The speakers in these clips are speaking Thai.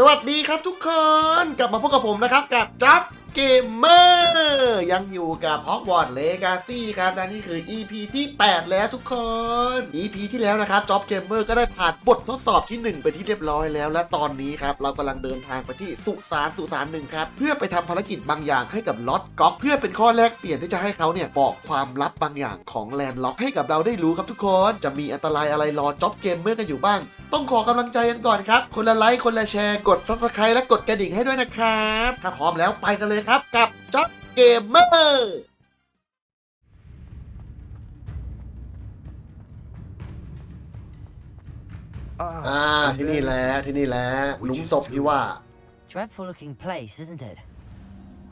สวัสดีครับทุกคน กลับมาพบกับผมนะครับ กับจับ เกมเมอร์ยังอยู่กับฮอกวอตส์เลกาซี่ครับและนี่คือ EP ที่ 8 แล้วทุกคน EP ที่แล้วนะครับจ็อบเกมเมอร์ก็ได้ผ่านบททดสอบที่ 1 ไปที่เรียบร้อยแล้ว และตอนนี้ครับ เรากำลังเดินทางไปที่สุสานสุสานหนึ่งครับ เพื่อไปทำภารกิจบางอย่างให้กับล็อตก๊อกเพื่อเป็นข้อแลกเปลี่ยนที่จะให้เขาเนี่ยบอกความลับบางอย่างของแลนด์ล็อกให้กับเราได้รู้ครับทุกคนจะมีอันตรายอะไรรอจ็อบเกมเมอร์กันอยู่บ้าง ต้องขอกำลังใจกันก่อนครับคนละไลค์คนละแชร์กด subscribe และกดกระดิ่งให้ด้วยนะครับถ้าพร้อมแล้วไปกันเลยครับกับจ็อบเกมเมอร์อ่าที่นี่แหละที่นี่แหละหลุมศพที่ว่า Dreadful looking place, isn't it?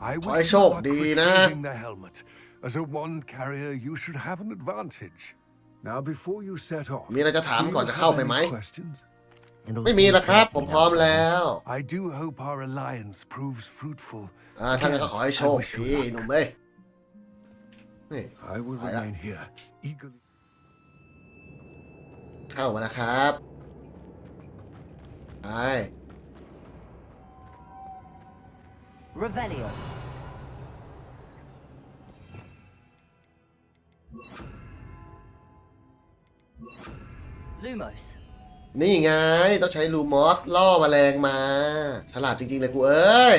I ขอให้ wish โช you ค luck ดีนะ retrieving the helmet. As a wand carrier, you should have an advantage. Now, before you set off, มีอะไรจะถาม do you ก่อนจะ have เข้าไป any ไหม questions? It all ไม่มี seems ละครับ clear to ผม me พร้อม now. แล้ว I do hope our alliance proves fruitful. อ่าท่านนก็ขอให้โชคดีหนุ่มเอ้ยนี่ I will I- remain here, eagerly. เข้ามานะครับไป Revelio. Lumos. นี่ไง ต้องใช้ลูมอสล่อแมลงมา ฉลาดจริง ๆ เลยกูเอ้ย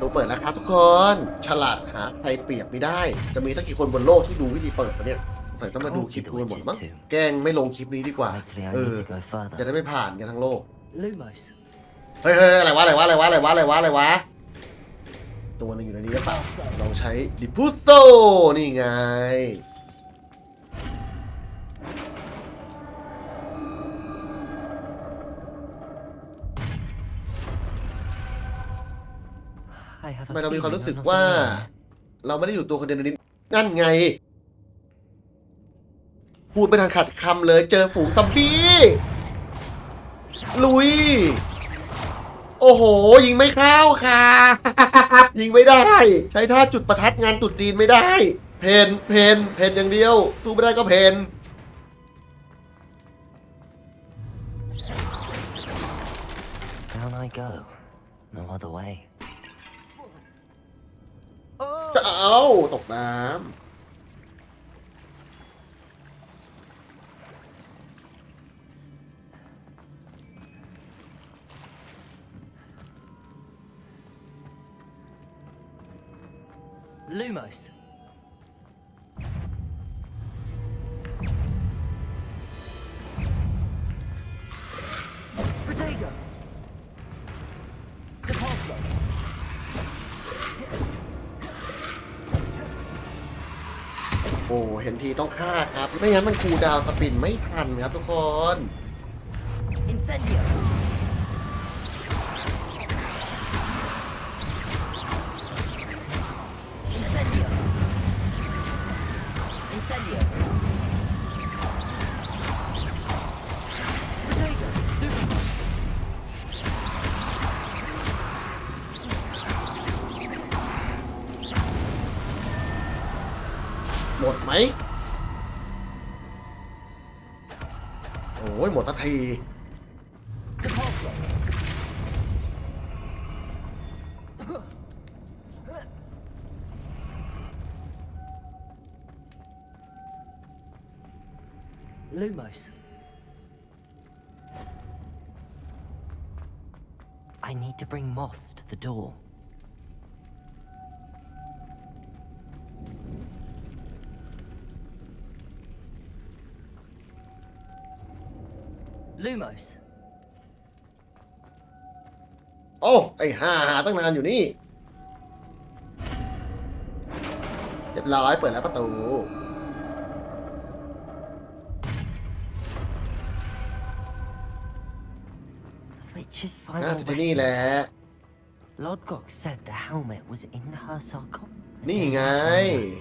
ตัวเปิดแล้วครับทุกคน ฉลาดหาใครเปรียบไม่ได้ จะมีสักกี่คนบนโลกที่ดูวิธีเปิดปะเนี่ยใส่ต้องมาดูคลิปดูกันหมดมั้ง แกล้งไม่ลงคลิปนี้ดีกว่า เออ จะได้ไม่ผ่านกันทั้งโลก Lumos. เฮ้ยเฮ้ยอะไรวะอะไรวะอะไรวะอะไรวะอะไรวะอะไรวะ ตัวหนึงอยู่ในนี้หรือเปล่าลองใช้ดิพุโตนี่ไง I have ทำ a ไมเรามีความ feeling รู้สึก I'm not ว่า alone. เราไม่ได้อยู่ตัวคนเดียวในนี้นั่นไง พูดไม่ทันขัดคำเลย เจอฝูงซัมบี้ลุย โอ้โห ยิงไม่เข้าค่ะ ยิงไม่ได้ ใช้ท่าจุดประทัดงานตรุดจีนไม่ได้ เพนเพนเพนอย่างเดียว สู้ไม่ได้ก็เพน Down I go. No other way. จะเอาตกน้ำ Lumos. Protego. Depulso. โอ้เห็นทีต้องฆ่าครับ ไม่งั้นมันคูลดาวน์สปินไม่ทันครับทุกคน Incendio. Incendio. Lumos. I need to bring moths to the door. Lumos. โอ้ไอ้ห่าหาตั้งนานอยู่นี่ เรียบร้อยเปิดแล้วประตู Witch's น่า final จะที่นี่แหละ Lodgok said the helmet was in her sarcophagus. นี่ไง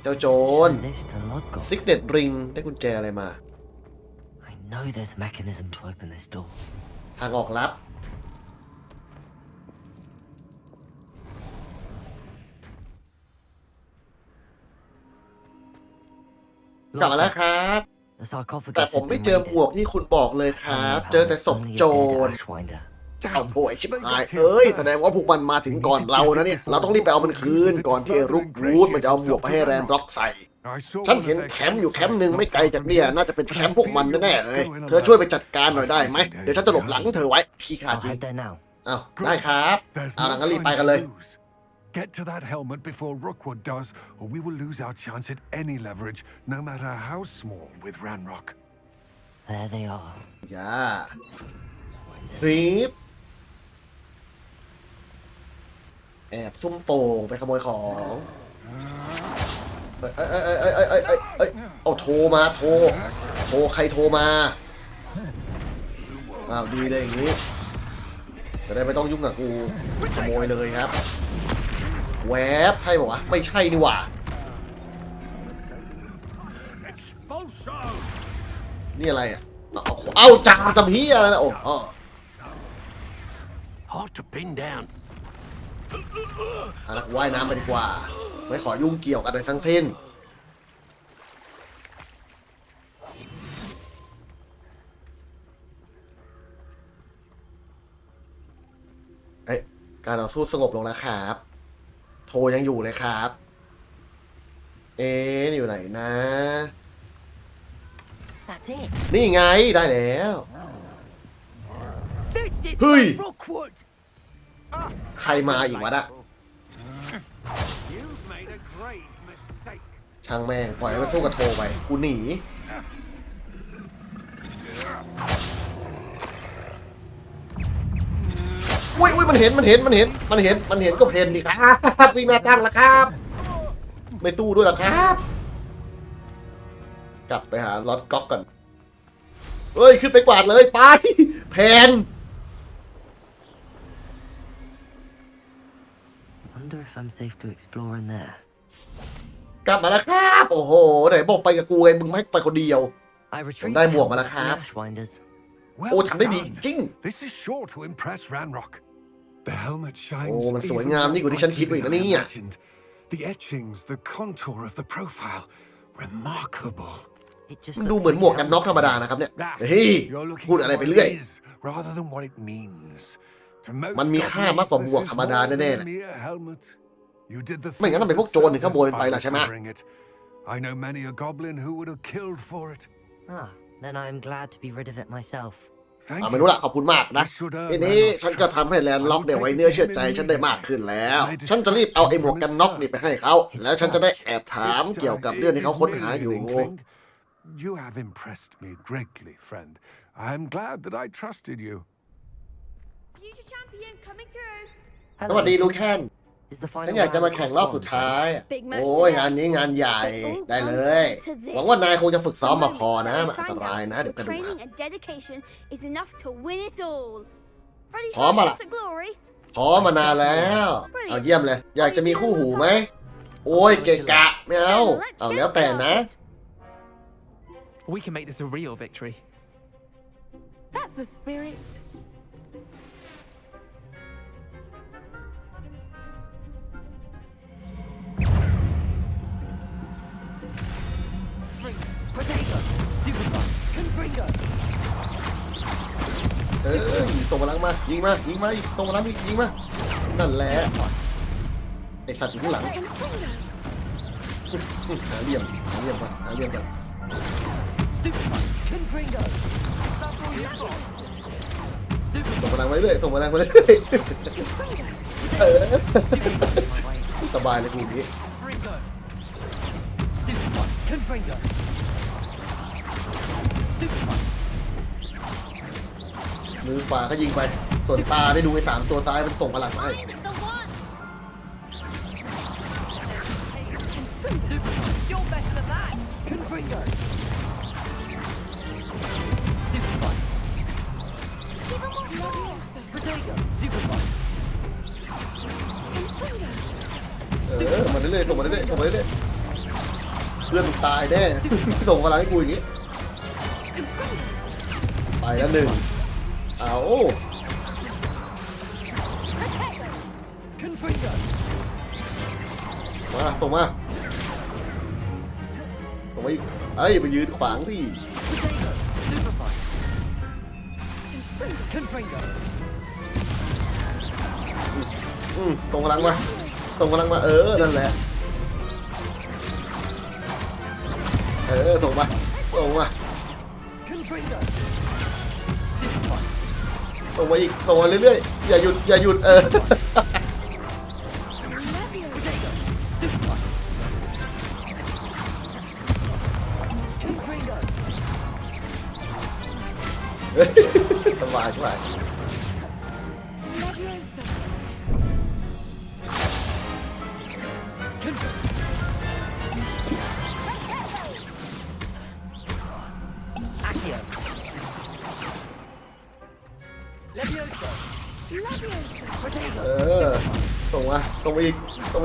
เจ้าโจ Show ร this to Lodgok. ซิกเด็ดริงได้กุญแจอะไรมา I know there's a mechanism to open this door. ทางออกลับ กลับมาแล้วครับ The sarcophagus แต่ผม had ไม่ been เจอ raided. หมวกที่คุณบอกเลยครับ Only เจอแต่ศพ only a โจ dead ร Ashwinder. เอาโวยชิบหายเอ้ยแสดงว่าพวกมันมาถึงก่อนเรานะเนี่ย เราต้องรีบไปเอามันคืนก่อนที่ไอ้รุกรูดมันจะเอาหมวกไปให้แรนร็อกใส่ I saw ฉัน one of เห็น their แคมป์อยู่แคมป์ campsites หนึ่ง not ไม่ไกล far จาก from เนี่ย here. น่าจะเป็นแคมป์พวกมันแน่ๆเลย เธอช่วยไปจัดการหน่อยได้ไหมเดี๋ยวฉันจะหลบหลังเธอไว้พี่ขา I'll จริง head there now. อ้าวได้ครับ There's เอา no ล่ะงั้นรีบไป time กัน to เลย lose. Get to that helmet before Rookwood does, or we will lose our chance at any leverage, no matter how small, with Ranrock. There they are. อย่ารีบ แอบซุ่มโป่งไปขโมยของเอ้ยเอ้ยเอ้ยเอ้ยเอ้ยเอ้ยเอ้ยเอ้ยเอาโทรมาโทรโทรใครโทรมาอ้าวดีเลยอย่างนี้จะได้ไม่ต้องยุ่งกับกูขโมยเลยครับ แวบให้บอกวะไม่ใช่นี่หว่านี่อะไรอะเอาเอาเอาจามจำเฮียอะไรนะโอ้อ้อ Hard to pin down. เอาละว่ายน้ำไปดีกว่า ไม่ขอยุ่งเกี่ยวกันเลยทั้งสิ้น เอ้ยการต่อสู้สงบลงแล้วครับ โทรยังอยู่เลยครับ เอ๊ะอยู่ไหนนะ That's it. นี่ไงได้แล้ว This is Hey! Rookwood. ใครมาอีกวะน่ะช่างแม่งปล่อยให้มันสู้กับโทรไปกูหนีอุ้ยอุ้ยมันเห็นมันเห็นมันเห็นมันเห็นมันเห็นก็เพนดิครับวิ่งหน้าตั้งแล้วครับ ไม่ตู้ด้วยหรอครับ กลับไปหาล็อตก๊อกก่อนเฮ้ย ขึ้นไปกวาดเลยไปแพน Wonder if I'm safe to explore in there. กลับมาแล้วครับ โอ้โห ไหนบอกไปกับกูไงมึงไม่ให้ไปคนเดียว I retrieved ได้ the หมวกมา helmet แล้วค from รับ the Ashwinders. Well โอ้ทำได้ดี done. จริง This is sure to impress Ranrock. The helmet shines โอ้มันสวย even งาม more ยิ่งกว่าที่ฉันคิดไว้อีกนะ brightly เนี่ than ย I imagined. The etchings, the contour of the profile, remarkable. It just มัน looks ดูเหมือน like หมวก a กันน็อก helmet ธรรม to ดา me. นะครับเนี่ย Ah, เฮ้ย You're looking พูด at อะไรไป what เรื่อย it is, rather than what it means. To most มันมีค่ามากกว่าหมวก goblins, ธรรมดา this is แน่ more ๆ than a mere helmet. You did the ไม่งั้นต้องเป็นพวก things โจรถึงขโมย that ไปล่ะใช่ไหม served us by recovering it. I know many a goblin who would have killed for it. Ah, then I am glad to be rid of it myself. Thank อ่า you. ไม่รู้ละขอบคุณมากนะทีนี้ฉันก็ทำให้แลนด์ล็อกเนี่ยไว้เนื้อเชื่อใจฉันได้มากขึ้นแล้ว ฉันจะรีบเอาไอ้หมวกกันน็อกนี่ไปให้เขา แล้วฉันจะได้แอบถามเกี่ยวกับเรื่องที่เขาค้นหาอยู่ You have impressed me greatly, friend. I am glad that I trusted you. Future champion coming through. สวัสดีลูกแคน Is the ฉัน final อยากจะมา round แข่งรอบ crossed สุด on, ท้าย Big match โอ้ย today. งานนี้งานใหญ่ It all ได้เลย comes down to this. หวังว่านายคงจะฝึกซ้อม The มาพอ moment นะ I มันอันต find ราย out นะ เดี๋ยวกระดูก Training and dedication is enough to win it all. Ready พร้อม for มา a ล่ะ shot at glory? พร้อมมานานแล้ว เอาเยี่ยมเลย อยากจะมีคู่หูไหม โอ้ยเกะกะไม่เอา Then let's เอา get แล้วแต่นะ started. We can make this a real victory. That's the spirit. เออส่งพลังมา ยิงมา ยิงมาอีกส่งพลังอีกยิงมา นั่นแหละ ไอสัตว์อยู่ข้างหลัง หาเหลี่ยม หาเหลี่ยมก่อนหาเหลี่ยมก่อนส่งพลังไปเรื่อยส่งพลังไปเรื่อยเออสบายเลยทีนี้ มือขวาก็ยิงไป ส่วนตาได้ดูไอ้สามตัวซ้ายมันส่งพลังมาให้เออมาเรื่อยๆส่งมาเรื่อยๆส่งมาเรื่อยๆเพื่อนมึงตายแน่ส่งพลังให้กูอย่างงี้ ไปแล้วหนึ่งเอามาส่งมาส่งมาอีกเอ้ยไปยืนขวางสิอืมตรงกำลังมาตรงกำลังมาเออ นั่นแหละ เออตรงมาตรงมา ส่งมาอีกส่งมาเรื่อยๆ อย่าหยุด อย่าหยุด เออ สบายสบาย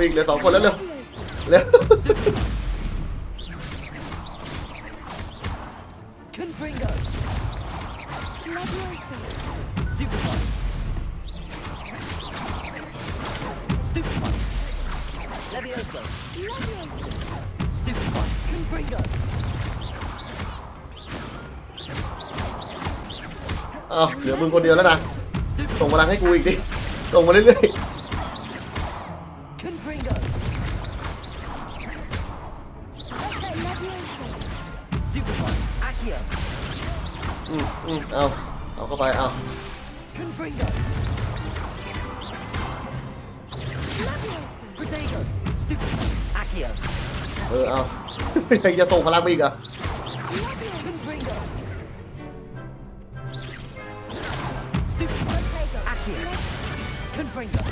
ีกเหลือสองคนแล้วเร็วเร็วเอาเหลือมึงคนเดียวแล้วนะส่งพลังให้กูอีกดิส่งมาเรื่อยๆาเข้าไปเอา Confringo. Leviosa. Protego. Stupefy. Accio. เออเอายังจะส่งพลังไปอีกเหรอะ Confringo. Stupefy. Accio. Confringo.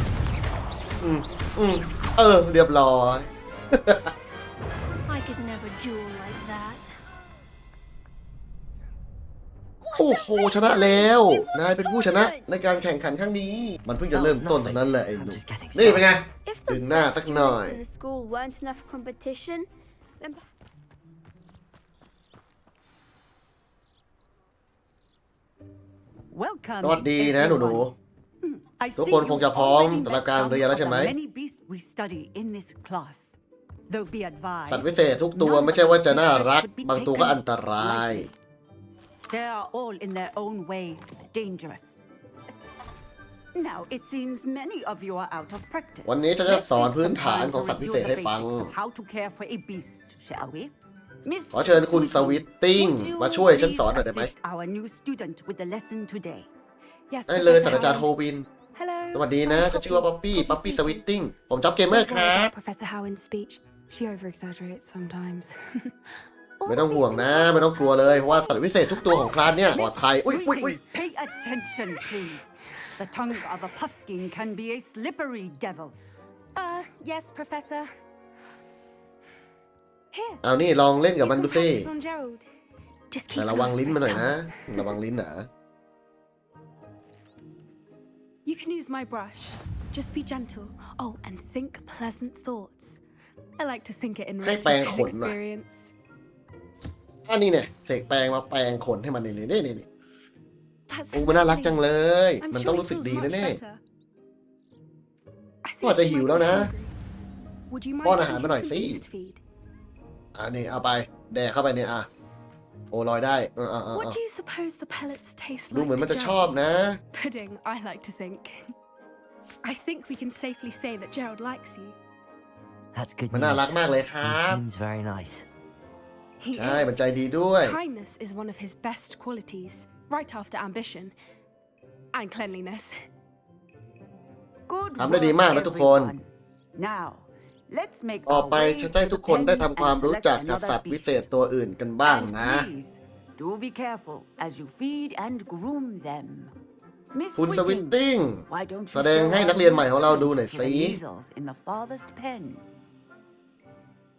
อืมอืมเออ เรียบร้อย I could never duel like that. อ้โหชนะแล้วนายเป็นผู้ชนะในการแข่งขันครั้งนี้ มันเพิ่งจะเริ่มต้นเท่านั้นแหละไอ้ห I'm นุ่ม just getting นี่เป็นไง If the ดึงหน้าสักหน่อย in the school weren't enough competition, then Welcome, สวัสดีนะหนูหนู everyone. I ทุก see คนคงจะ you've พร้อม already สำหรับ met การ some เรียนแล้ว of ใช่ไหม the many beasts we study in this class. Though be advised, สัตว์วิเศษทุกตัวไม่ใช่ว่าจะน่ารัก should be บางตัวก็อันตราย lightly. They are all in their own way dangerous. Now, it seems many of you are out of practice. วันนี้ฉันจะ Let's สอน take พื้น some ฐาน time ของ to สัตว์วิ review เศษ the ให้ฟัง basics of how to care for a beast, shall we? Miss ขอเชิญคุณสวิตติ้ง Would you มาช่วยฉัน please สอนหน่อยได้ไหม assist our new student with the lesson today? yes. ได้เลย Professor ศาสตราจารย์โฮ Howard. วิน Hello. สวัสดีนะ ฉันชื่อว่าป๊อปปี้ ป๊อปปี้สวิตติ้ง ผมจ็อบเกมเมอร์ Don't ค worry รับ about Professor Howard's speech. She over exaggerates sometimes. ไม่ต้องห่วงนะ ไม่ต้องกลัวเลยเพราะว่าสัตว์วิเศษทุกตัวของคลาสเนี่ยปลอดภัยอุ้ยอุ้ยอุ้ย Sweetie, Pay attention, please. The tongue of a puffskein can be a slippery devil. Uh, yes, Professor. Here. เอานี่ลองเล่นกับ you มัน can ดูสิ practice on Gerald. Just keep แต่ an ระวัง eye ลิ้น on มันหน่อย his นะ tongue. ระวังลิ้นนะ you can use my brush. Just be gentle. Oh, and think pleasant thoughts. I like to think it enriches peng his khổn mà. experience. อันนี้เนี่ยเสกแปรงมาแปรงขนให้มันนี่นี่นี่นี่ That's โอ้มันน่ารัก lovely. จังเลย I'm มัน sure ต้อง he รู้สึก feels ดี much แน่ better. I think ว่าจะ he หิว might แล้ว be นะ hungry. Would you mind ป้อนอาหาร giving มาหน่อย him สิ some beast feed? ๆอันนี้เอาไป แดกเข้าไปเนี่ยอะโอ้ลอยได้เออเออเออ What do you suppose the pellets taste ดู like เหมือนมัน to จะช Gerald? อบนะ Pudding, I like to think. I think we can safely say that Gerald likes you. That's good มันน่ารัก news. มากเลยค He รับ seems very nice. He ใช่ มัน is. ใจดีด้วย Kindness is one of his best qualities, right after ambition and cleanliness. Good ทำได้ดี work, มากนะทุกคน everyone. Now, let's make ต่อ our ไป way ฉันจะให้ to ทุ the กคนได้ pen ทำความ and รู้ select จักกับ another สัตว์วิ beast. เศษตัวอื่นกันบ้าง And นะ please, do be careful as you feed and groom them. Miss คุณสวิต Whitting, ติ้ง why don't you แสดง show ให้ our นักเรียน new ใหม่ของเราดูหน่อย student สิ to the measles in the farthest pen?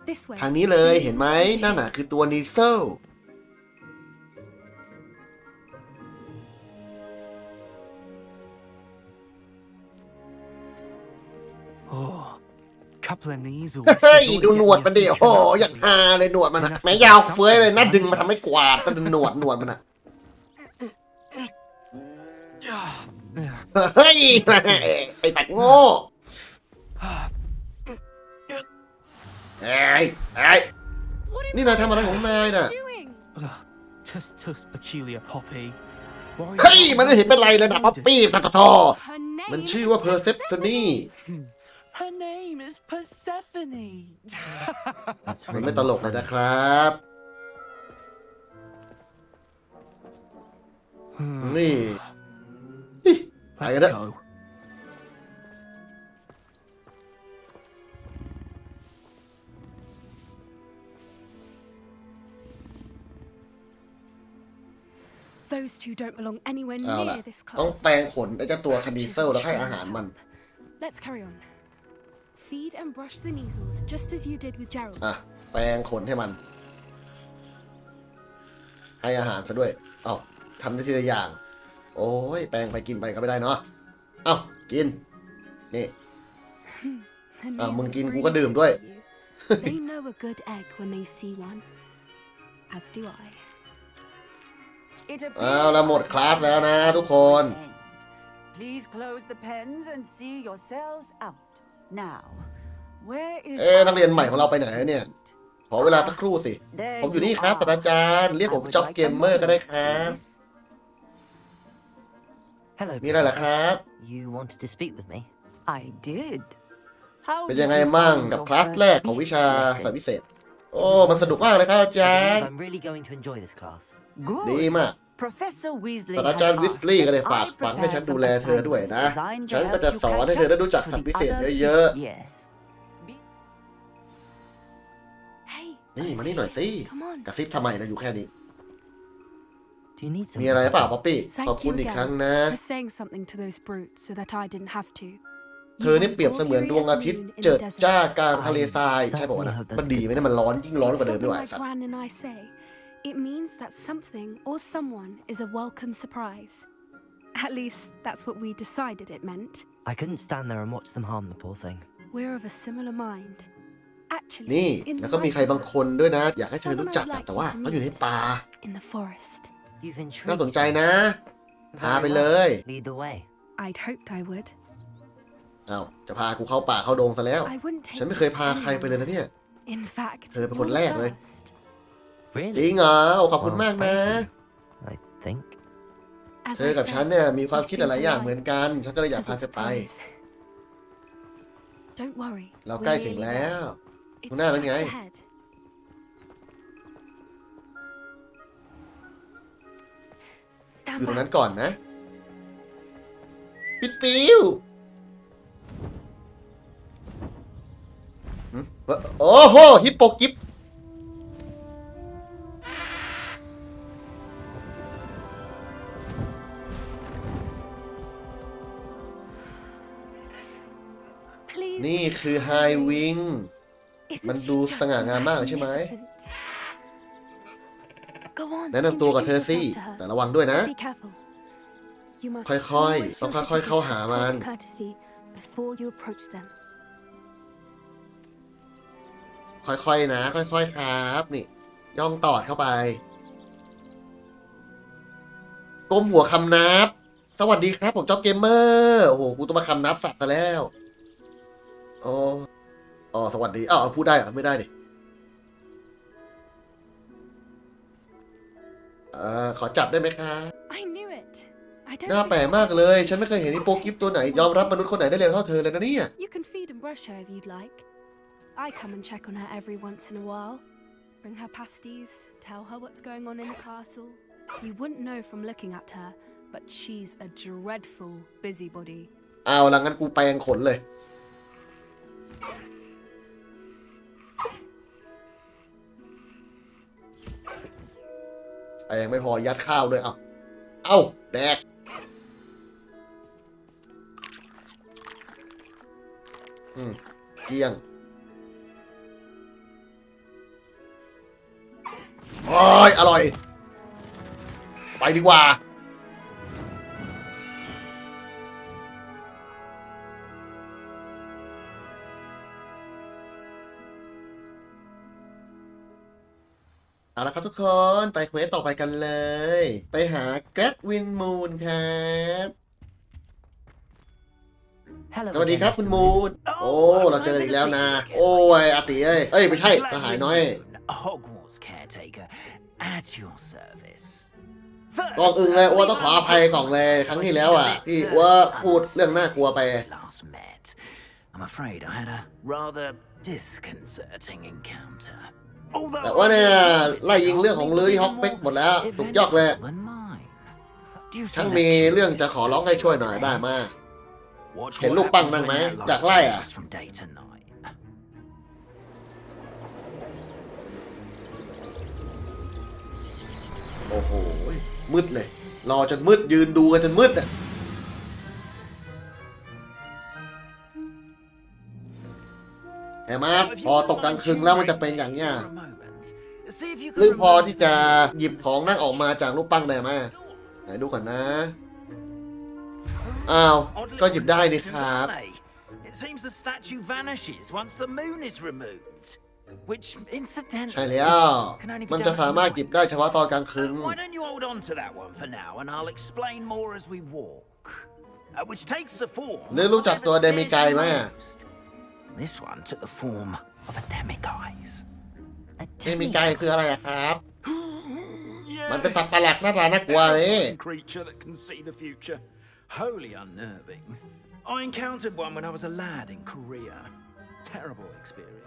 This way. ทางนี้เลย These เห็นไหม are the นั่น pig. น่ะคือตัวนีเซล Oh, couple of these เฮ้ยดูหนวดมันดิโอ้โหอย่างฮาเลยหนวดมันอะแม่งยาวเฟ้ยเลยน่าดึงมาทำให้กวาดก็ดูหนวดหนวดมันอะเฮ้ยไอ้ตัดโง่ เอ้ยเอ้ย What นี่นายทำอะไรของนายน่ะ Doing? Ugh, tus tus peculiar poppy. Why เฮ้ย มันไม่เห็นเป็นไรเลยนะป๊อปปี้ตะทอ Her name มันชื่อว่าเพอร์เซฟนี Her name is Persephone. That's มัน really ไม่ตลกเลย funny. นะครับ นี่อิ๊ะไปกัน Let's เถอะ go. Those two don't belong anywhere เอาล่ะ near this ต้อง class. แปลงขนไอ้เจ้าตัวคานิเซลแล้วให้อาหารมัน Let's carry on. Feed and brush the measles, just as you did with Gerald. อะ แปลงขนให้มัน ให้อาหารซะด้วย เอ้าทำได้ทีละอย่าง โอ้ย แปลงไปกินไปก็ไม่ได้เนาะ เอ้า กิน นี่ Her Ah, measles mungkin really gua ดื่มด้วย good to you. they know a good egg when they see one. As do I. It เอาละหมดคลาสแล้วนะทุกคน Please close the pens and see yourselves out. Now, where is เอ๊ะนักเรียนใหม่ของเราไปไหนแล้วเนี่ย ขอเวลาสักครู่สิ There ผมอยู่นี่ you ครับ are. ศาสตราจารย์ เรียกผม I would จ็อบ like เก a มเมอร์ก็ได้ครับ moment, Hello. มีอะไรเหรอค Professor. รับ You wanted to speak with me? please. I did. How เป็น did ยังไง you มั่ง find กับ your คลาส first แรกของวิชา beast สาย lesson? พิเศษ โอ้ มันสนุกมากเลยครับอาจา I ร believe ย์ I'm really going to enjoy this class. Good. ดีมาก Professor Weasley ศาสตราจารย์ has วิสลีย์ asked ก็เลย that ฝาก I ฝังให้ฉัน prepare ดู some แลเธอด้วยนะ assignments ฉัน designed to ก็จะ help สอน you ให้เธอได้รู้ catch จัก up สัต to ว์พิ the เศษ other เยอะ Yes. Be- Hey, ๆนี่มานี่หน่อยสิ come on. กระซิบทำไมนะอยู่แค่นี้ Do you need some? มีอะไรเปล่าป๊อปปี้ Thank ขอบคุณ you อีกครั้ง again นะ for saying something to those brutes so that I didn't have to. เธอนี่เปรียบเสมือนดวงอาทิตย์ เจิดจ้ากลางทะเลทราย ใช่ป่าวะนะมันดีไหมเนี่ยมันร้อนยิ่งร้อนกว่าเดิม Something ด้วย my สัตว์ gran and I say. It means that something or someone is a welcome surprise. At least that's what we decided it meant. I couldn't stand there and watch them harm the poor thing. We're of a similar mind. Actually, นี่ in แล้วก็มีใคร light of บางคนด้วยนะ อยากให้เธอรู้จักอะแต่ว่าเขาอยู่ในป่า in the forest. You've intrigued. น่าสนใจ me. นะ Very พาไป well. เลย Lead the way. I'd hoped I would. เอ้าจะพากูเข้าป่าเข้าดงซะแล้ว I wouldn't take ฉันไม่ this เคยพา to ใครไปเลยนะ anyone. เนี่ย In fact, เธอเป็นคน you're แรกเลย first. จริ Really? งเหรอขอบคุณ Well, มากนะ thank you, I think. As เธอ I กับฉัน said, เนี่ยมีความ I คิด think หลายๆอย่าง alike. เหมือนกัน ฉันก็เลยอยาก As พา a เธอไป surprise. Don't worry. เรา we're ใกล้ถึง nearly แล้ว there. It's ข้างหน้าแล้ว just ไง ahead. Stand อยู่ตรงนั้น back. ก่อนนะ ปิดปิว โอ้โหฮิปโปกิป Please นี่คือไฮวิง Isn't มัน she ดู just สง่างามมากเลยใช่ไหม magnificent? Go on, แนะนำตัวกับเธอ introduce สิ yourself to her. แต่ระวังด้วยนะ Be careful. You must ค่อยๆ always ต้อง show ค่อยๆ เข้าหา people มัน ค่อยๆนะ ค่อยๆครับ นี่ ย่องตอดเข้าไปก้มหัวคำนับ สวัสดีครับ ผมจ๊อบเกมเมอร์โอ้โหกูต้องมาคำนับสัตว์ซะแล้วโอ้อ๋อสวัสดีอ้าวพูดได้เหรอไม่ได้ดิเอ่อขอจับได้ไหมครับ I knew it. I don't น่า think แปลก I มาก was. เลย ฉันไม่เคยเห็นไอ้โปกิฟตัวไหน ยอมรับมนุษย์คนไหนได้เร็วเท่าเธอเลยนะเนี่ย I come and check on her every once in a while. Bring her pasties, tell her what's going on in the castle. You wouldn't know from looking at her, but she's a dreadful busybody. เอาละงั้นกูแปลงขนเลย แปลงไม่พอยัดข้าวด้วย เอาเอาแดก อืม เกลี้ยง อ้ยอร่อย ไปดีกว่า เอาละครับทุกคนไปเควสต่อไปกันเลย ไปหาแกรดวินมูนครับ Hello. สวัสดีครับ again, คุณ Mr. มูน Oh, โอ้ I was เราเจอกัน hoping อีก to แล้ว see นะ you again. โอ้ยอาติเอ้ย เอ้ย ไม่ใช่ สหายน้อย Hogwarts Lord's caretaker at your service. กองอึงเลยอ้วต้องขออภัยกล่องเลยครั้งที่แล้วอะที่อ้วพูดเรื่องน่ากลัวไป Last met. I'm afraid I had a rather disconcerting encounter. แต่ว่าเนี่ยไล่ยิงเรื่องของลือที่ฮอกเป็กหมดแล้วสุดยอดเลย Than mine. Do you ช่าง see มี that เรื่อง curious จะขอร้องให้ช่วยหน่อยได้มาก Watch เห็น what รูปปั้น happens บ้างไหม when that light อยากไล่อะ โอ้โห มืดเลย รอจนมืดยืนดูกันจนมืดอะเห็นไหมพอตกกลางคืนแล้วมันจะเป็นอย่างเนี้ยหรือพอที่จะหยิบของนั่งออกมาจากรูปปั้นได้ไหมไหนดูก่อนนะ อ้าว ก็หยิบได้นี่ครับ It seems the statue vanishes once the moon is removed. Which, ใช่ incidentally, แล้ว มันจะสามารถหยิบได้เฉพาะตอนกลางคืน why don't you hold on to that one for now, and I'll explain more as we walk. Uh, which takes the form. หรือรู้จักตัว of whatever เดมิไก scares you ไหม most. This one took the form of a demiguise. A เดมิไกคืออะไรอะครับ Yeah, มันเป็นสัตว์ประหลาดหน้าตาน่ากลัวเลย terrifying creature that can see the future. Wholly unnerving. I encountered one when I was a lad in Korea. Terrible experience.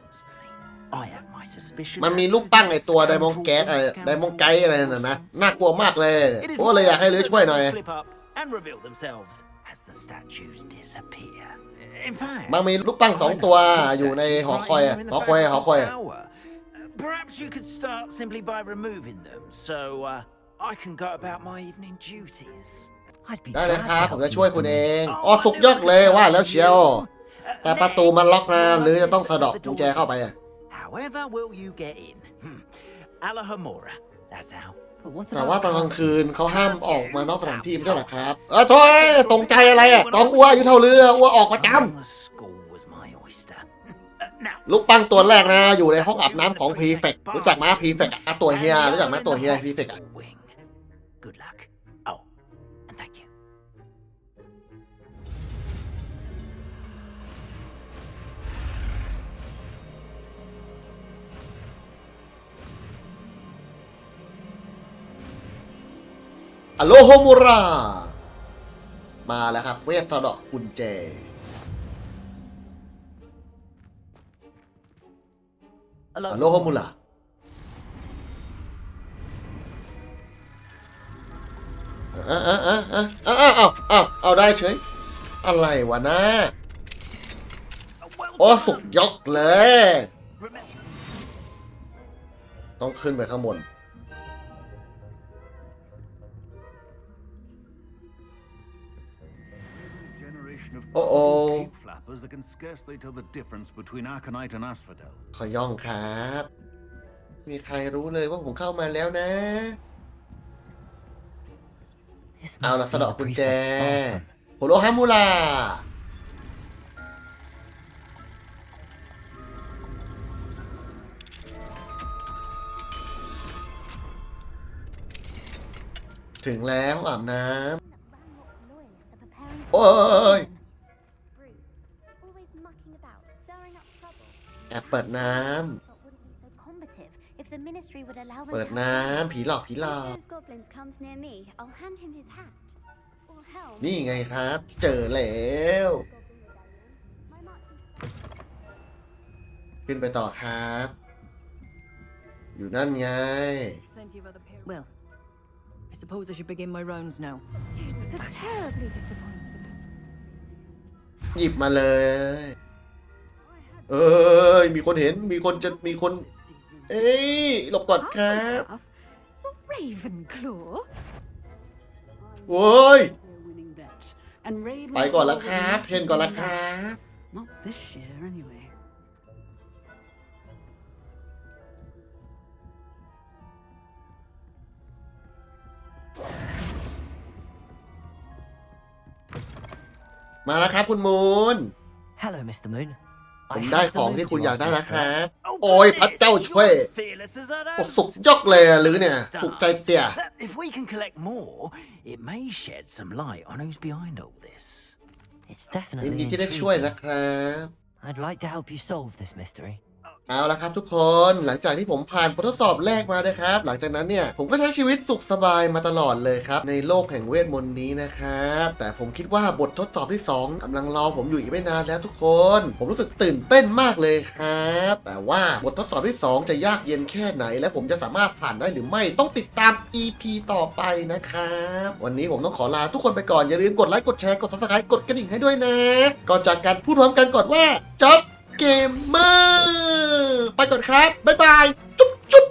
มันมี as ลูก to ปั้งไอ this ตัวไดมอน so-called แก๊สอะไร scam ไดมอนไกด์อะไรนั่นนะน่ากลัวมากเลย It is โอ้เลยอยากให้ลือช่วยหน่อย slip up and reveal themselves as the statues disappear. In fact, มันมีลูกปั้งสองตัวอยู่ในหอคอยอะหอคอยอะหอคอยอะ tower. Perhaps you could start simply by removing them, so uh, I can go about my evening duties. I'd be ได้เลย glad ครับ to ผม help จะ you, ช่วย Mr. คุณเอ Moon. งอ๋อสุกยอดเลยว่าแล้วเชียว แต่ประตูมันล็อกนะหรือจะต้องสะเดอกกุญแจเข้าไปอะ However will you get in? Hmm. Alahomora. That's how. But what แต่ about ว่าตอนกลาง Carl? คืนเขาห้ามออกมานอกสถานที่ไม่ใช่เหรอครับ เออโถ่ตรงใจอะไรอะต้องอ้วอายู่เท่าเรืออ้วออกประจ The school was my oyster. Uh, now, ำลูกปั้งตัวแรกนะ อยู่ในห้องอาบน้ำของพรีเฟกรู้จักไหมพรีเฟกอะตัวเฮียรู้จักไหมตัวเฮียพรีเฟกอะ wing. Good luck. อโลโฮมุรามาแล้วครับ เวทสะเดอกกุญแจ อโลโฮมุราอะอะอะอะอะอะเอาเอาเอาได้เฉย อะไรวะนะ Well โอ้ done. สุกยกเลย Remember, ต้องขึ้นไปข้างบน scarcely tell the difference between Aconite and Asphodel. ขอย่องครับ มีใครรู้เลยว่าผมเข้ามาแล้วนะ This เอาละ must สะ be เดอก the กุญแจ prefect's bathroom. โฮโลฮามูลา ถึงแล้วอาบน้ำ โอ้ย แอบเปิดน้ But wouldn't be so combative if the ministry would allow ำ them เปิด to น้ำผีหลอกผีหลอก If those goblins comes near me, I'll hand him his hat. Or hell, นี่ไงครับ เจอแล้ว my marching ขึ้นไปต่อครับ อยู่นั่นไง Well, I suppose I should begin my rounds now. students are terribly disappointed. หยิบมาเลย เอ้ยมีคนเห็นมีคนจะมีคน เอ้ยหลบก่อนครับ Ravenclaw? โว้ย winning bet. And Raven ไปก่อนละครับเพนก่อนละครับ Not this year, anyway. มาแล้วครับคุณมูน Hello, Mr. Moon. ผม I ได้ have ข the อง moon ที่ to คุณอยาก ask ได้ Miss นะค Clare. รับ Oh, โอ้ยพระเจ้า goodness, ช่วย you're as fearless as I โอ้ don't สุกยกเลยอะหรือเนี่ย ถูกใจเตี่ย Uh, If we can collect more, it may shed some light on who's behind all this. It's ยิน definitely ดีที่ได้ช่วย intriguing. นะครับ I'd like to help you solve this mystery. เอาละครับทุกคนหลังจากที่ผมผ่านบททดสอบแรกมานะครับ หลังจากนั้นเนี่ยผมก็ใช้ชีวิตสุขสบายมาตลอดเลยครับ ในโลกแห่งเวทมนต์นี้นะครับ แต่ผมคิดว่าบททดสอบที่ 2กำลังรอผมอยู่อีกไม่นานแล้วทุกคน ผมรู้สึกตื่นเต้นมากเลยครับ แต่ว่าบททดสอบที่ 2 จะยากเย็นแค่ไหน และผมจะสามารถผ่านได้หรือไม่ต้องติดตาม EP ต่อไปนะครับ วันนี้ผมต้องขอลาทุกคนไปก่อนอย่าลืมกดไลค์กดแชร์กด subscribe กดกระดิ่งให้ด้วยนะ ก่อนจากกันพูดพร้อมกันก่อนว่าจบ เกมเมอร์ ไปก่อนครับ บ๊ายบาย จุ๊บจุ๊บ